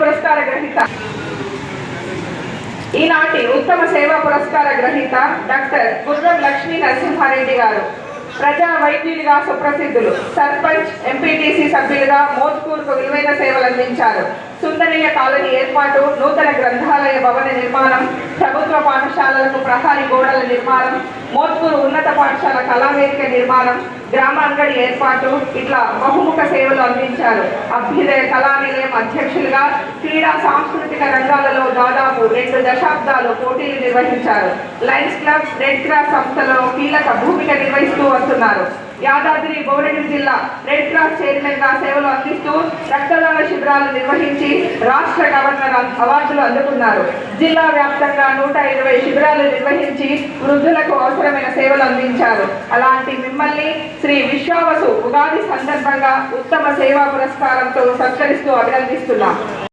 పురస్కార గ్రహీత. ఈనాటి ఉత్తమ సేవా పురస్కార గ్రహీత డాక్టర్ గుర్రం లక్ష్మీ నరసింహారెడ్డి గారు. ప్రజా వైద్యులుగా సుప్రసిద్ధులు. సర్పంచ్ ఎంపీటీసీ సభ్యులుగా మోత్కూర్కు విలువైన సేవలు అందించారు. సుందరీయ కాలనీ ఏర్పాటు నూతన గ్రంథాలయ భవన నిర్మాణం ప్రభుత్వ పాఠశాలలకు ప్రహారీ గోడల నిర్మాణం మోత్కూరు ఉన్నత పాఠశాల కళావేదిక నిర్మాణం గ్రామ అంగడి ఏర్పాటు ఇట్లా బహుముఖ సేవలు అందించారు. అభ్యుదయ కళానిలయం క్రీడా సాంస్కృతిక రంగాలలో దాదాపు రెండు దశాబ్దాలు పోటీలు నిర్వహించారు. లయన్స్ క్లబ్ రెడ్ క్రాస్ సంస్థలో కీలక భూమిక నిర్వహిస్తూ వస్తున్నారు. యాదాద్రి భువనగిరి జిల్లా రెడ్ క్రాస్ చైర్మన్గా సేవలు అందిస్తూ రక్తదాన శిబిరాలు నిర్వహించి రాష్ట్ర గవర్నర్ అవార్డులు అందుకున్నారు. జిల్లా వ్యాప్తంగా నూట ఇరవై శిబిరాలు నిర్వహించి వృద్ధులకు అవసరమైన సేవలు అందించారు. అలాంటి మిమ్మల్ని శ్రీ విశ్వావసు ఉగాది సందర్భంగా ఉత్తమ సేవా పురస్కారంతో సత్కరిస్తూ అభినందిస్తున్నాం.